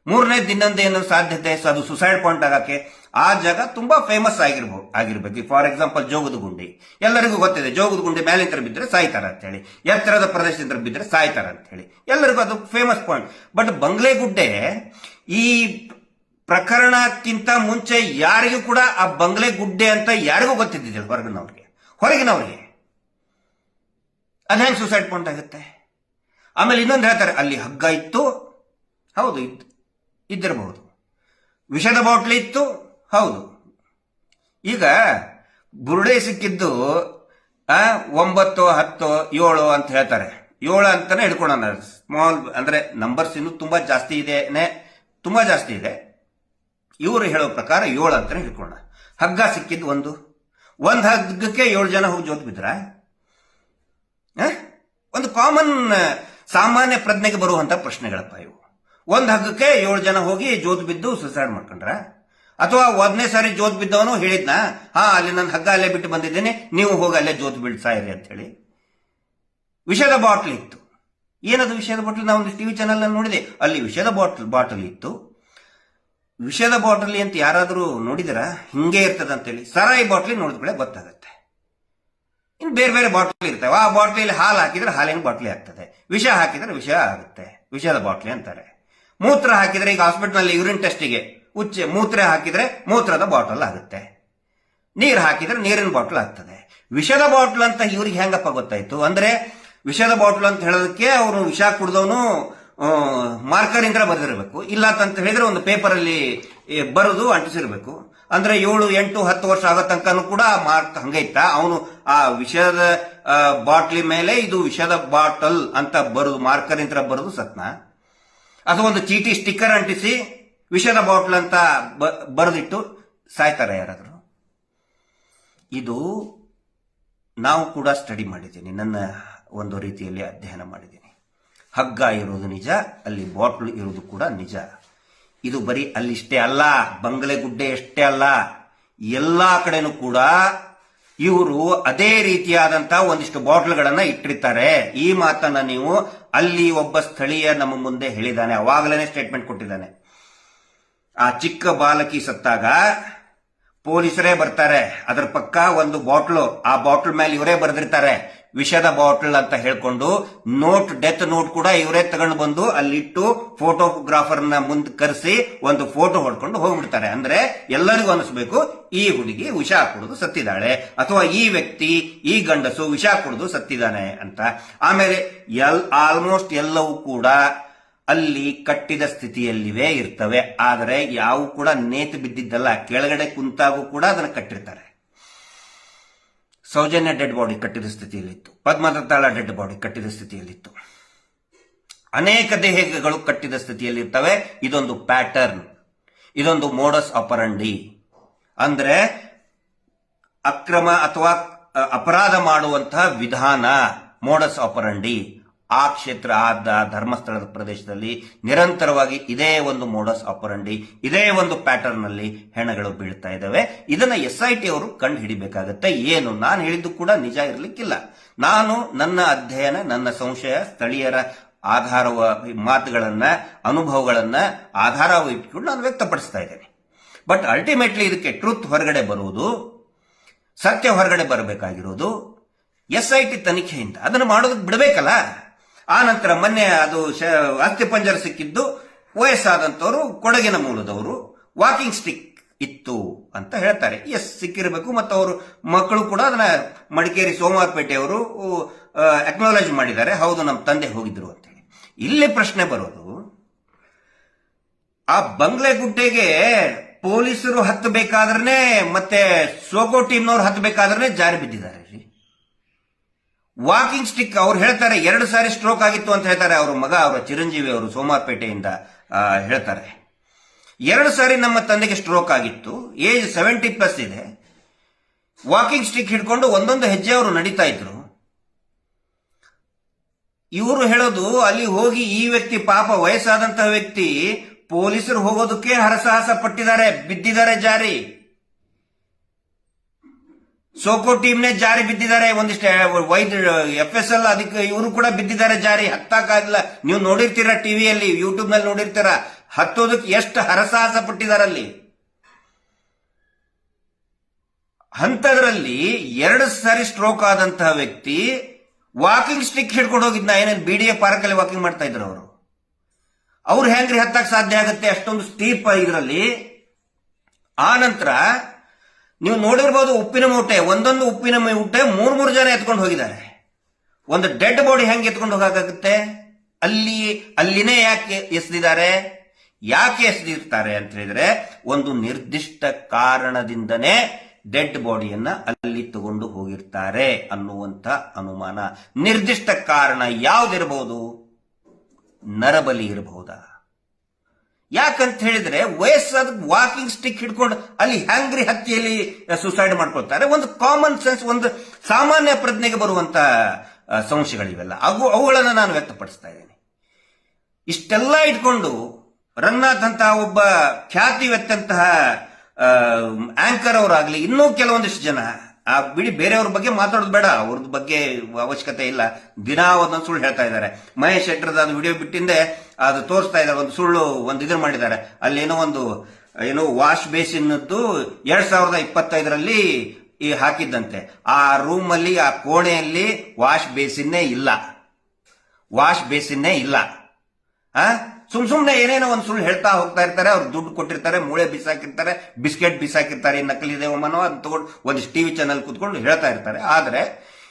A: ಮೂರನೇ ದಿನದ ಏನು ಸಾಧ್ಯತೆ ಅದು ಸುಸೈಡ್ ಪಾಯಿಂಟ್ ಆಗಕ್ಕೆ ಆ ಜಾಗ ತುಂಬಾ ಫೇಮಸ್ ಆಗಿರ್ಬೋದು ಆಗಿರ್ಬೇಕು. ಫಾರ್ ಎಕ್ಸಾಂಪಲ್ ಜೋಗದ ಗುಂಡಿ. ಎಲ್ಲರಿಗೂ ಗೊತ್ತಿದೆ, ಜೋಗದ ಗುಂಡಿ ಮೇಲೆ ಬಿದ್ದರೆ ಸಾಯ್ತಾರ ಅಂತ ಹೇಳಿ. ಎತ್ತರದ ಪ್ರದೇಶದಿಂದ ಬಿದ್ದರೆ ಸಾಯ್ತಾರ ಅಂತ ಹೇಳಿ. ಎಲ್ಲರಿಗೂ ಅದು ಫೇಮಸ್ ಪಾಯಿಂಟ್ ಬಟ್ ಬಂಗ್ಲೆಗುಡ್ಡೆ ಈ ಪ್ರಕರಣಕ್ಕಿಂತ ಮುಂಚೆ ಯಾರಿಗೂ ಕೂಡ ಆ ಬಂಗ್ಲೆ ಗುಡ್ಡೆ ಅಂತ ಯಾರಿಗೂ ಗೊತ್ತಿದ್ದಿಲ್ಲ ಹೊರಗಿನವ್ರಿಗೆ. ಹೊರಗಿನವ್ರಿಗೆ. ಅದ್ ಹೆಂಗ್ ಸುಸೈಡ್ ಪಾಯಿಂಟ್ ಆಗುತ್ತೆ? ಆಮೇಲೆ ಇನ್ನೊಂದು ಹೇಳ್ತಾರೆ, ಅಲ್ಲಿ ಹಗ್ಗ ಇತ್ತು. ಹೌದು, ಇತ್ತು. ಇದ್ದಿರಬಹುದು ವಿಷದ ಬಾಟ್ಲಿ ಇತ್ತು, ಹೌದು. ಈಗ ಬುರುಡೆ ಸಿಕ್ಕಿದ್ದು ಒಂಬತ್ತು, ಹತ್ತು, ಏಳು ಅಂತ ಹೇಳ್ತಾರೆ. ಏಳು ಅಂತಾನೆ ಹಿಡ್ಕೊಳ್ಳೋಣ ಸ್ಮಾಲ್ ಅಂದ್ರೆ ನಂಬರ್ಸ್ ಇನ್ನು ತುಂಬಾ ಜಾಸ್ತಿ ಇದೆ ತುಂಬಾ ಜಾಸ್ತಿ ಇದೆ. ಇವರು ಹೇಳೋ ಪ್ರಕಾರ ಏಳು ಅಂತಾನೆ ಹಿಡ್ಕೊಳ್ಳೋಣ ಹಗ್ಗ ಸಿಕ್ಕಿದ್ದು ಒಂದು. ಒಂದು ಹಗ್ಗಕ್ಕೆ ಏಳು ಜನ ಹೋಗಿ ಜೋತ್ ಬಿದ್ರ? ಒಂದು ಕಾಮನ್ ಸಾಮಾನ್ಯ ಪ್ರಜ್ಞೆಗೆ ಬರುವಂತ ಪ್ರಶ್ನೆಗಳಪ್ಪ ಇವು. ಒಂದ್ ಹಗ್ಗಕ್ಕೆ ಏಳು ಜನ ಹೋಗಿ ಜೋತ್ ಬಿದ್ದು ಸುಸೈಡ್ ಮಾಡ್ಕೊಂಡ್ರ? ಅಥವಾ ಒಂದನೇ ಸಾರಿ ಜೋತ್ ಬಿದ್ದವನು ಹೇಳಿದ್ನ, ಹಾ, ಅಲ್ಲಿ ನನ್ನ ಹಗ್ಗ ಅಲ್ಲೇ ಬಿಟ್ಟು ಬಂದಿದ್ದೇನೆ, ನೀವು ಹೋಗಿ ಅಲ್ಲೇ ಜೋತ್ ಬಿಡ್ಸಾ ಇರಿ ಅಂತ ಹೇಳಿ. ವಿಷದ ಬಾಟ್ಲ್ ಇತ್ತು. ಏನದು ವಿಷದ ಬಾಟ್ಲ್? ನಾವು ಒಂದು ಟಿವಿ ಚಾನಲ್ ನೋಡಿದೆ. ಅಲ್ಲಿ ವಿಷದ ಬಾಟ್ಲ್, ಬಾಟಲ್ ಇತ್ತು. ವಿಷದ ಬಾಟಲಿ ಅಂತ ಯಾರಾದರೂ ನೋಡಿದಿರ? ಹಿಂಗೆ ಇರ್ತದ ಅಂತೇಳಿ ಸರಾಯಿ ಬಾಟ್ಲಿ ನೋಡಿದ್ಮೇಲೆ ಗೊತ್ತಾಗತ್ತೆ. ಇನ್ನು ಬೇರೆ ಬೇರೆ ಬಾಟ್ಲಿ ಇರ್ತವೆ. ಆ ಬಾಟ್ಲಿಯಲ್ಲಿ ಹಾಲು ಹಾಕಿದ್ರೆ ಹಾಲಿನ ಬಾಟ್ಲಿ ಆಗ್ತದೆ. ವಿಷ ಹಾಕಿದ್ರೆ ವಿಷ ಆಗುತ್ತೆ. ವಿಷದ ಬಾಟ್ಲಿ ಅಂತಾರೆ. ಮೂತ್ರ ಹಾಕಿದ್ರೆ ಈಗ ಹಾಸ್ಪಿಟಲ್ ಯೂರಿನ್ ಟೆಸ್ಟಿಗೆ ಉಚ್ಚೆ ಮೂತ್ರ ಹಾಕಿದ್ರೆ ಮೂತ್ರದ ಬಾಟಲ್ ಆಗುತ್ತೆ. ನೀರು ಹಾಕಿದ್ರೆ ನೀರಿನ ಬಾಟಲ್ ಆಗ್ತದೆ. ವಿಷದ ಬಾಟಲ್ ಅಂತ ಇವ್ರಿಗೆ ಹೆಂಗಪ್ಪ ಗೊತ್ತಾಯ್ತು? ಅಂದ್ರೆ ವಿಷದ ಬಾಟಲ್ ಅಂತ ಹೇಳೋದಕ್ಕೆ ಅವರು ವಿಷ ಕುಡಿದವನು ಮಾರ್ಕರ್ ಇಂದ ಬರೆದಿರಬೇಕು. ಇಲ್ಲ ಅಂತ ಹೇಳಿದ್ರೆ ಒಂದು ಪೇಪರ್ ಅಲ್ಲಿ ಬರೆದು, ಅಂಟಿಸಿರ್ಬೇಕು. ಅಂದ್ರೆ ಏಳು, ಎಂಟು, ಹತ್ತು ವರ್ಷ ಆಗೋ ತನಕನೂ ಕೂಡ ಮಾರ್ಕ್ ಹಂಗೈತ ಅವನು ಆ ವಿಷದ ಬಾಟ್ಲಿ ಮೇಲೆ ಇದು ವಿಷದ ಬಾಟಲ್ ಅಂತ ಬರುದು ಮಾರ್ಕರ್ ಇಂದ ಬರೆದು ಸತ್ನ? ಅಥವಾ ಒಂದು ಚೀಟಿ ಸ್ಟಿಕ್ಕರ್ ಅಂಟಿಸಿ ವಿಷದ ಬಾಟ್ಲ್ ಅಂತ ಬರೆದಿಟ್ಟು ಸಾಯ್ತಾರೆ ಯಾರಾದರೂ. ಇದು ನಾವು ಕೂಡ ಸ್ಟಡಿ ಮಾಡಿದ್ದೀನಿ. ನನ್ನ ಒಂದು ರೀತಿಯಲ್ಲಿ ಅಧ್ಯಯನ ಮಾಡಿದ್ದೀನಿ. ಹಗ್ಗ ಇರೋದು ನಿಜ, ಅಲ್ಲಿ ಬಾಟ್ಲು ಇರೋದು ಕೂಡ ನಿಜ. ಇದು ಬರೀ ಅಲ್ಲಿಷ್ಟೇ ಅಲ್ಲ, ಬಂಗಲೆಗುಡ್ಡೆ ಎಷ್ಟೇ ಅಲ್ಲ, ಎಲ್ಲ ಕಡೆನೂ ಕೂಡ ಇವರು ಅದೇ ರೀತಿಯಾದಂತಹ ಒಂದಿಷ್ಟು ಬಾಟ್ಲ್ಗಳನ್ನ ಇಟ್ಟಿರ್ತಾರೆ. ಈ ಮಾತನ್ನ ನೀವು ಅಲ್ಲಿ ಒಬ್ಬ ಸ್ಥಳೀಯ ನಮ್ಮ ಮುಂದೆ ಹೇಳಿದ್ದಾನೆ ಅವಾಗಲೇ ಸ್ಟೇಟ್ಮೆಂಟ್ ಕೊಟ್ಟಿದ್ದಾನೆ. ಆ ಚಿಕ್ಕ ಬಾಲಕಿ ಸತ್ತಾಗ ಪೊಲೀಸರೇ ಬರ್ತಾರೆ. ಅದರ ಪಕ್ಕ ಒಂದು ಬಾಟ್ಲು ಆ ಬಾಟ್ಲ್ ಮೇಲೆ ಇವರೇ ಬರೆದಿರ್ತಾರೆ. ವಿಷದ ಬಾಟಲ್ ಅಂತ ಹೇಳ್ಕೊಂಡು ನೋಟ್, ಡೆತ್ ನೋಟ್ ಕೂಡ ಇವರೇ ತಗೊಂಡು ಬಂದು ಅಲ್ಲಿಟ್ಟು ಫೋಟೋಗ್ರಾಫರ್ನ ಮುಂದೆ ಕರೆಸಿ ಒಂದು ಫೋಟೋ ಹೊಡ್ಕೊಂಡು ಹೋಗ್ಬಿಡ್ತಾರೆ. ಅಂದ್ರೆ ಎಲ್ಲರಿಗೂ ಅನಿಸ್ಬೇಕು, ಈ ಹುಡುಗಿ ವಿಷ ಕುಡಿದು ಸತ್ತಿದ್ದಾಳೆ. ಅಥವಾ ಈ ವ್ಯಕ್ತಿ, ಈ ಗಂಡಸು ವಿಷ ಕುಡಿದು ಸತ್ತಿದ್ದಾನೆ ಅಂತ. ಆಮೇಲೆ ಎಲ್, ಆಲ್ಮೋಸ್ಟ್ ಎಲ್ಲವೂ ಕೂಡ ಅಲ್ಲಿ ಕಟ್ಟಿದ ಸ್ಥಿತಿಯಲ್ಲಿವೆ ಇರ್ತವೆ. ಆದರೆ ಯಾವ ಕೂಡ ನೇತು ಬಿದ್ದಿದ್ದಲ್ಲ. ಕೆಳಗಡೆ ಕುಂತಾಗೂ ಕೂಡ ಅದನ್ನು ಕಟ್ಟಿರ್ತಾರೆ. ಸೌಜನ್ಯ ಡೆಡ್ ಬಾಡಿ ಕಟ್ಟಿದ ಸ್ಥಿತಿಯಲ್ಲಿತ್ತು. ಪದ್ಮದತ್ತಾಳ ಡೆಡ್ ಬಾಡಿ ಕಟ್ಟಿದ ಸ್ಥಿತಿಯಲ್ಲಿತ್ತು. ಅನೇಕ ದೇಹಗಳು ಕಟ್ಟಿದ ಸ್ಥಿತಿಯಲ್ಲಿರ್ತವೆ. ಇದೊಂದು ಪ್ಯಾಟರ್ನ್ ಇದೊಂದು ಮೋಡಸ್ ಆಪರಂಡಿ ಅಂದ್ರೆ ಅಕ್ರಮ ಅಥವಾ ಅಪರಾಧ ಮಾಡುವಂತಹ ವಿಧಾನ ಮೋಡಸ್ ಆಪರಂಡಿ ಆ ಕ್ಷೇತ್ರ ಆದ ಧರ್ಮಸ್ಥಳದ ಪ್ರದೇಶದಲ್ಲಿ ನಿರಂತರವಾಗಿ ಇದೇ ಒಂದು ಮೋಡಸ್ ಆಪರಂಡಿ ಇದೇ ಒಂದು ಪ್ಯಾಟರ್ನ್ ಅಲ್ಲಿ ಹೆಣಗಳು ಬೀಳ್ತಾ ಇದ್ದಾವೆ. ಇದನ್ನ ಎಸ್ ಐ ಟಿ ಅವರು ಕಂಡು ಹಿಡಿಬೇಕಾಗತ್ತೆ. ಏನು? ನಾನು ಹೇಳಿದ್ದು ಕೂಡ ನಿಜ ಇರಲಿಕ್ಕಿಲ್ಲ. ನಾನು ನನ್ನ ಅಧ್ಯಯನ, ನನ್ನ ಸಂಶಯ, ಸ್ಥಳೀಯರ ಆಧಾರ ಮಾತುಗಳನ್ನ, ಅನುಭವಗಳನ್ನ ಆಧಾರವಾಗಿ ಇಟ್ಕೊಂಡು ನಾನು ವ್ಯಕ್ತಪಡಿಸ್ತಾ ಇದ್ದೇನೆ. ಬಟ್ ಅಲ್ಟಿಮೇಟ್ಲಿ ಇದಕ್ಕೆ ಟ್ರೂತ್ ಹೊರಗಡೆ ಬರುವುದು, ಸತ್ಯ ಹೊರಗಡೆ ಬರಬೇಕಾಗಿರೋದು ಎಸ್ ಐ ಟಿ ತನಿಖೆಯಿಂದ. ಅದನ್ನು ಮಾಡೋದಕ್ಕೆ ಬಿಡಬೇಕಲ್ಲ? ಆ ನಂತರ ಮೊನ್ನೆ ಅದು ಅಸ್ಥಿ ಪಂಜರ ಸಿಕ್ಕಿದ್ದು, ವಯಸ್ಸಾದಂತವರು ಕೊಡಗಿನ ಮೂಲದವರು ವಾಕಿಂಗ್ ಸ್ಟಿಕ್ ಇತ್ತು ಅಂತ ಹೇಳ್ತಾರೆ. ಎಸ್ ಸಿಕ್ಕಿರಬೇಕು. ಮತ್ತು ಅವರು ಮಕ್ಕಳು ಕೂಡ ಅದನ್ನ ಮಡಿಕೇರಿ ಸೋಮವಾರಪೇಟೆಯವರು ಅಕ್ನಾಲಜ್ ಮಾಡಿದ್ದಾರೆ. ಹೌದು, ನಮ್ಮ ತಂದೆ ಹೋಗಿದ್ರು ಅಂತೇಳಿ ಇಲ್ಲಿ ಪ್ರಶ್ನೆ ಬರೋದು, ಆ ಬಂಗ್ಲೆ ಗುಡ್ಡೆಗೆ ಪೊಲೀಸರು ಹತ್ತಬೇಕಾದ್ರೆ ಮತ್ತೆ ಸೋಕೋ ಟೀಮ್ನವ್ರು ಹತ್ತಬೇಕಾದ್ರೆ ಜಾರಿ ಬಿದ್ದಿದ್ದಾರೆ. ವಾಕಿಂಗ್ ಸ್ಟಿಕ್ ಅವ್ರು ಹೇಳ್ತಾರೆ, ಎರಡು ಸಾರಿ ಸ್ಟ್ರೋಕ್ ಆಗಿತ್ತು ಅಂತ ಹೇಳ್ತಾರೆ, ಅವರ ಮಗ, ಅವರ ಚಿರಂಜೀವಿ ಅವರು ಸೋಮಾರ್ಪೇಟೆಯಿಂದ ಹೇಳ್ತಾರೆ. ಎರಡು ಸಾರಿ ನಮ್ಮ ತಂದೆಗೆ ಸ್ಟ್ರೋಕ್ ಆಗಿತ್ತು, ಏಜ್ ಸೆವೆಂಟಿ ಪ್ಲಸ್ ಇದೆ. ವಾಕಿಂಗ್ ಸ್ಟಿಕ್ ಹಿಡ್ಕೊಂಡು ಒಂದೊಂದು ಹೆಜ್ಜೆ ಅವರು ನಡೀತಾ ಇದ್ರು. ಇವರು ಹೇಳೋದು, ಅಲ್ಲಿ ಹೋಗಿ ಈ ವ್ಯಕ್ತಿ ಪಾಪ ವಯಸ್ಸಾದಂತಹ ವ್ಯಕ್ತಿ, ಪೊಲೀಸರು ಹೋಗೋದಕ್ಕೆ ಹರಸಾಹಸ ಪಟ್ಟಿದ್ದಾರೆ, ಬಿದ್ದಿದ್ದಾರೆ ಜಾರಿ. ಸೋಕೋ ಟೀಮ್ನೇ ಜಾರಿ ಬಿದ್ದಿದ್ದಾರೆ. ಒಂದಿಷ್ಟು ವೈದ್ ಎಫ್ ಎಸ್ ಎಲ್ ಅದಕ್ಕೆ ಇವರು ಕೂಡ ಬಿದ್ದಿದ್ದಾರೆ ಜಾರಿ. ಹತ್ತಾಕಾಗಿಲ್ಲ. ನೀವು ನೋಡಿರ್ತೀರ ಟಿವಿಯಲ್ಲಿ ಯೂಟ್ಯೂಬ್ನಲ್ಲಿ ನೋಡಿರ್ತೀರ. ಹತ್ತೋದಕ್ಕೆ ಎಷ್ಟು ಹರಸಾಹಸ ಪಟ್ಟಿದ್ದಾರೆ ಅಲ್ಲಿ ಅಂಥದ್ರಲ್ಲಿ ಎರಡು ಸಾರಿ ಸ್ಟ್ರೋಕ್ ಆದಂತಹ ವ್ಯಕ್ತಿ ವಾಕಿಂಗ್ ಸ್ಟಿಕ್ ಹಿಡ್ಕೊಂಡು ಹೋಗಿದ್ನ. ಏನೇನು ಬಿ ಡಿ ಎ ಪಾರ್ಕಲ್ಲಿ ವಾಕಿಂಗ್ ಮಾಡ್ತಾ ಇದ್ರು ಅವರು. ಅವ್ರು ಹೆಂಗ್ರಿ ಹತ್ತಕ್ಕೆ ಸಾಧ್ಯ ಆಗುತ್ತೆ? ಅಷ್ಟೊಂದು ಸ್ಟೀಪ್ ಇದರಲ್ಲಿ. ಆ ನಂತರ ನೀವು ನೋಡಿರ್ಬೋದು ಉಪ್ಪಿನ ಮೂಟೆ, ಒಂದೊಂದು ಉಪ್ಪಿನ ಮೂಟೆ ಮೂರ್ ಮೂರು ಜನ ಎತ್ಕೊಂಡು ಹೋಗಿದ್ದಾರೆ. ಒಂದು ಡೆಡ್ ಬಾಡಿ ಹೆಂಗೆ ಎತ್ಕೊಂಡು ಹೋಗಕ್ಕಾಗುತ್ತೆ ಅಲ್ಲಿ ಅಲ್ಲಿನೇ ಯಾಕೆ ಎಸೆದಿದ್ದಾರೆ? ಯಾಕೆ ಎಸೆದಿರ್ತಾರೆ ಅಂತ ಹೇಳಿದ್ರೆ, ಒಂದು ನಿರ್ದಿಷ್ಟ ಕಾರಣದಿಂದನೇ ಡೆಡ್ ಬಾಡಿಯನ್ನ ಅಲ್ಲಿ ತಗೊಂಡು ಹೋಗಿರ್ತಾರೆ ಅನ್ನುವಂತ ಅನುಮಾನ. ನಿರ್ದಿಷ್ಟ ಕಾರಣ ಯಾವ್ದಿರಬಹುದು ನರಬಲಿ ಇರಬಹುದಾ ಯಾಕಂತ ಹೇಳಿದ್ರೆ ವಯಸ್ಸಾದ ವಾಕಿಂಗ್ ಸ್ಟಿಕ್ ಹಿಡ್ಕೊಂಡು ಅಲ್ಲಿ ಹ್ಯಾಂಗ್ರಿ ಹತ್ತಿಯಲ್ಲಿ ಸುಸೈಡ್ ಮಾಡ್ಕೊಳ್ತಾರೆ. ಒಂದು ಕಾಮನ್ ಸೆನ್ಸ್ ಒಂದು ಸಾಮಾನ್ಯ ಪ್ರಜ್ಞೆಗೆ ಬರುವಂತ ಸಮಸ್ಯೆಗಳಿವೆಲ್ಲ ಹಾಗೂ ಅವು, ಅವುಗಳನ್ನು ನಾನು ವ್ಯಕ್ತಪಡಿಸ್ತಾ ಇದ್ದೇನೆ. ಇಷ್ಟೆಲ್ಲ ಇಟ್ಕೊಂಡು ರಂಗನಾಥ್ ಅಂತಹ ಒಬ್ಬ ಖ್ಯಾತಿವೆತ್ತಂತಹ ಆಂಕರ್ ಅವರಾಗ್ಲಿ ಇನ್ನೂ ಕೆಲವೊಂದಿಷ್ಟು ಜನ ಆ, ಬಿಡಿ, ಬೇರೆಯವ್ರ ಬಗ್ಗೆ ಮಾತಾಡೋದು ಬೇಡ. ಅವ್ರದ್ದು ಬಗ್ಗೆ ಅವಶ್ಯಕತೆ ಇಲ್ಲ. ದಿನಾ ಒಂದೊಂದು ಸುಳ್ಳು ಹೇಳ್ತಾ ಇದ್ದಾರೆ. ಮಹೇಶ್ ಶೆಟ್ಟರ್ದ ಒಂದು ವಿಡಿಯೋ ಬಿಟ್ಟಿಂದೆ, ಅದು ತೋರಿಸ್ತಾ ಇದ್ದಾರೆ. ಒಂದು ಸುಳ್ಳು, ಒಂದು ಇದನ್ನ ಮಾಡಿದ್ದಾರೆ. ಅಲ್ಲಿ ಏನೋ ಒಂದು, ಏನೋ ವಾಶ್ ಬೇಸಿನ್ನದ್ದು ಎರಡ್ ಸಾವಿರದ ಇಪ್ಪತ್ತೈದರಲ್ಲಿ ಈ ಹಾಕಿದ್ದಂತೆ. ಆ ರೂಮ್ ಅಲ್ಲಿ ಆ ಕೋಣೆಯಲ್ಲಿ ವಾಶ್ ಬೇಸಿನ್ನೇ ಇಲ್ಲ. ವಾಶ್ ಬೇಸಿನ್ನೇ ಇಲ್ಲ. ಆ? ಸುಮ್ ಸುಮ್ನೆ ಏನೇನೋ ಒಂದು ಸುಳ್ಳು ಹೇಳ್ತಾ ಹೋಗ್ತಾ ಇರ್ತಾರೆ, ಅವ್ರು ದುಡ್ಡು ಕೊಟ್ಟಿರ್ತಾರೆ, ಮೂಳೆ ಬಿಸಾಕಿರ್ತಾರೆ, ಬಿಸ್ಕೆಟ್ ಬಿಸಾಕಿರ್ತಾರೆ ನಕಲಿದೆ ನಕಲಿ ದೇವಮ್ಮನೋ ಅದನ್ನ ತಗೊಂಡು ಒಂದಿಷ್ಟು ಟಿವಿ ಚಾನಲ್ ಕುತ್ಕೊಂಡು ಹೇಳ್ತಾ ಇರ್ತಾರೆ. ಆದ್ರೆ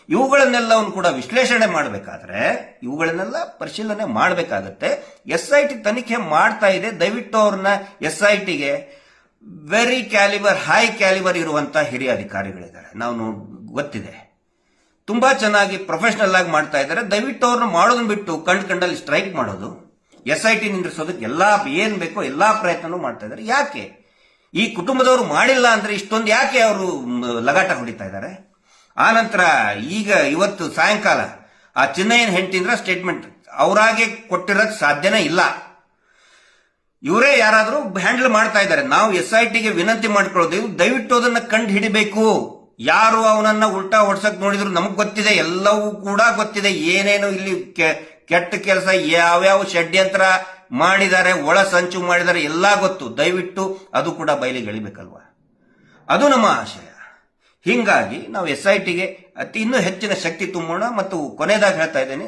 A: ಇವುಗಳನ್ನೆಲ್ಲವನ್ನು ಕೂಡ ವಿಶ್ಲೇಷಣೆ ಮಾಡಬೇಕಾದ್ರೆ, ಇವುಗಳನ್ನೆಲ್ಲ ಪರಿಶೀಲನೆ ಮಾಡಬೇಕಾಗತ್ತೆ. ಎಸ್ ಐ ಟಿ ತನಿಖೆ ಮಾಡ್ತಾ ಇದೆ. ದಯವಿಟ್ಟು ಅವ್ರನ್ನ ಎಸ್ ಐ ಟಿಗೆ ವೆರಿ ಕ್ಯಾಲಿಬರ್ ಹೈ ಕ್ಯಾಲಿಬರ್ ಇರುವಂತ ಹಿರಿಯ ಅಧಿಕಾರಿಗಳಿದ್ದಾರೆ. ನಾವು ಗೊತ್ತಿದೆ. ತುಂಬಾ ಚೆನ್ನಾಗಿ ಪ್ರೊಫೆಷನಲ್ ಆಗಿ ಮಾಡ್ತಾ ಇದ್ದಾರೆ. ದಯವಿಟ್ಟು ಅವ್ರನ್ನ ಮಾಡೋದನ್ನ ಬಿಟ್ಟು ಕಂಡ್ ಕಂಡಲ್ಲಿ ಸ್ಟ್ರೈಕ್ ಮಾಡೋದು. ಎಸ್ ಐ ಟಿ ನಿಂದ್ರಿಸೋದಕ್ಕೆ ಎಲ್ಲಾ ಏನ್ ಬೇಕೋ ಎಲ್ಲಾ ಪ್ರಯತ್ನನೂ ಮಾಡ್ತಾ ಇದ್ದಾರೆ. ಯಾಕೆ? ಈ ಕುಟುಂಬದವರು ಮಾಡಿಲ್ಲ ಅಂದ್ರೆ ಇಷ್ಟೊಂದು ಯಾಕೆ ಅವರು ಲಗಾಟ ಹೊಡಿತಾ ಇದ್ದಾರೆ? ಆ ನಂತರ ಈಗ ಇವತ್ತು ಸಾಯಂಕಾಲ ಆ ಚಿನ್ನಯ್ಯನ ಹೆಂಡತಿಂದ್ರ ಸ್ಟೇಟ್ಮೆಂಟ್ ಅವರಾಗೆ ಕೊಟ್ಟಿರೋ ಸಾಧ್ಯನೇ ಇಲ್ಲ. ಇವರೇ ಯಾರಾದರೂ ಹ್ಯಾಂಡಲ್ ಮಾಡ್ತಾ ಇದ್ದಾರೆ. ನಾವು ಎಸ್ ಐ ಟಿಗೆ ವಿನಂತಿ ಮಾಡ್ಕೊಳ್ಳೋದು ದಯವಿಟ್ಟು ಅದನ್ನ ಕಂಡು ಹಿಡಿಬೇಕು. ಯಾರು ಅವನನ್ನ ಉಲ್ಟಾ ಹೊಡ್ಸಕ್ ನೋಡಿದ್ರು ನಮಗ್ ಗೊತ್ತಿದೆ, ಎಲ್ಲವೂ ಕೂಡ ಗೊತ್ತಿದೆ. ಏನೇನು ಇಲ್ಲಿ ಕೆಟ್ಟ ಕೆಲಸ ಯಾವ್ಯಾವ ಷಡ್ಯಂತ್ರ ಮಾಡಿದ್ದಾರೆ, ಒಳ ಸಂಚು ಮಾಡಿದ್ದಾರೆ, ಎಲ್ಲ ಗೊತ್ತು. ದಯವಿಟ್ಟು ಅದು ಕೂಡ ಬಯಲಿಗೆ ಎಳಿಬೇಕಲ್ವಾ? ಅದು ನಮ್ಮ ಆಶಯ. ಹೀಗಾಗಿ ನಾವು ಎಸ್ ಐ ಟಿಗೆ ಅತಿ ಇನ್ನೂ ಹೆಚ್ಚಿನ ಶಕ್ತಿ ತುಂಬೋಣ ಮತ್ತು ಕೊನೆಯದಾಗಿ ಹೇಳ್ತಾ ಇದ್ದೇನೆ,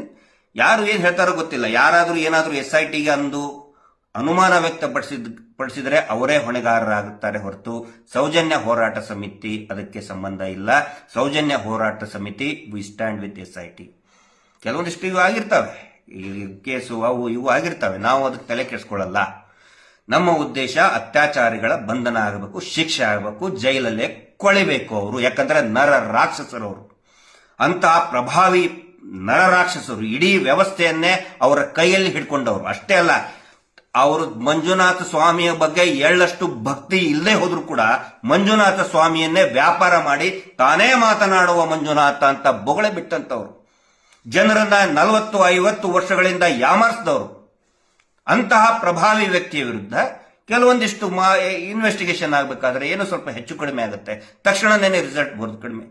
A: ಯಾರು ಏನು ಹೇಳ್ತಾರೋ ಗೊತ್ತಿಲ್ಲ. ಯಾರಾದರೂ ಏನಾದರೂ ಎಸ್ ಐ ಟಿಗೆ ಅಂದು ಅನುಮಾನ ವ್ಯಕ್ತಪಡಿಸಿದ ಪಡಿಸಿದರೆ ಅವರೇ ಹೊಣೆಗಾರರಾಗುತ್ತಾರೆ ಹೊರತು ಸೌಜನ್ಯ ಹೋರಾಟ ಸಮಿತಿ ಅದಕ್ಕೆ ಸಂಬಂಧ ಇಲ್ಲ. ಸೌಜನ್ಯ ಹೋರಾಟ ಸಮಿತಿ we stand with S I T ಕೆಲವೊಂದಿಷ್ಟು ಇವು ಆಗಿರ್ತವೆ. ಈ ಕೇಸು, ಅವು ಇವು ಆಗಿರ್ತವೆ. ನಾವು ಅದಕ್ಕೆ ತಲೆ ಕೆಡಿಸ್ಕೊಳ್ಳಲ್ಲ. ನಮ್ಮ ಉದ್ದೇಶ ಅತ್ಯಾಚಾರಿಗಳ ಬಂಧನ ಆಗಬೇಕು, ಶಿಕ್ಷೆ ಆಗಬೇಕು, ಜೈಲಲ್ಲೇ ಕೊಳಿಬೇಕು ಅವರು. ಯಾಕಂದ್ರೆ ನರ ರಾಕ್ಷಸರು ಅವರು. ಅಂತಹ ಪ್ರಭಾವಿ ನರ ರಾಕ್ಷಸರು ಇಡೀ ವ್ಯವಸ್ಥೆಯನ್ನೇ ಅವರ ಕೈಯಲ್ಲಿ ಹಿಡ್ಕೊಂಡವರು. ಅಷ್ಟೇ ಅಲ್ಲ, ಅವರು ಮಂಜುನಾಥ ಸ್ವಾಮಿಯ ಬಗ್ಗೆ ಎಳ್ಳಷ್ಟು ಭಕ್ತಿ ಇಲ್ಲದೆ ಹೋದ್ರು ಕೂಡ ಮಂಜುನಾಥ ಸ್ವಾಮಿಯನ್ನೇ ವ್ಯಾಪಾರ ಮಾಡಿ ತಾನೇ ಮಾತನಾಡುವ ಮಂಜುನಾಥ ಅಂತ ಬೊಗಳೆ ಬಿಟ್ಟಂತವ್ರು. ಜನರನ್ನ ನಲವತ್ತು, ಐವತ್ತು ವರ್ಷಗಳಿಂದ ಯಾಮಾರಿಸಿದವರು. ಅಂತಹ ಪ್ರಭಾವಿ ವ್ಯಕ್ತಿಯ ವಿರುದ್ಧ ಕೆಲವೊಂದಿಷ್ಟು ಮಾ ಇನ್ವೆಸ್ಟಿಗೇಷನ್ ಆಗಬೇಕಾದ್ರೆ ಏನು ಸ್ವಲ್ಪ ಹೆಚ್ಚು ಕಡಿಮೆ ಆಗುತ್ತೆ. ತಕ್ಷಣನೇ ರಿಸಲ್ಟ್ ಬರೋದು ಕಡಿಮೆ.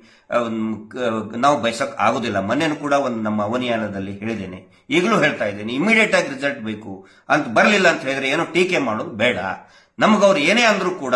A: ನಾವು ಬಯಸಕ್ ಆಗೋದಿಲ್ಲ. ಮೊನ್ನೆನೂ ಕೂಡ ಒಂದು ನಮ್ಮ ಅವನಿಯಾನದಲ್ಲಿ ಹೇಳಿದ್ದೇನೆ. ಈಗಲೂ ಹೇಳ್ತಾ ಇದ್ದೇನೆ ಇಮಿಡಿಯೇಟ್ ಆಗಿ ರಿಸಲ್ಟ್ ಬೇಕು. ಅಂತ ಬರಲಿಲ್ಲ ಅಂತ ಹೇಳಿದ್ರೆ ಏನೋ ಟೀಕೆ ಮಾಡೋದು ಬೇಡ. ನಮಗವ್ರು ಏನೇ ಅಂದ್ರೂ ಕೂಡ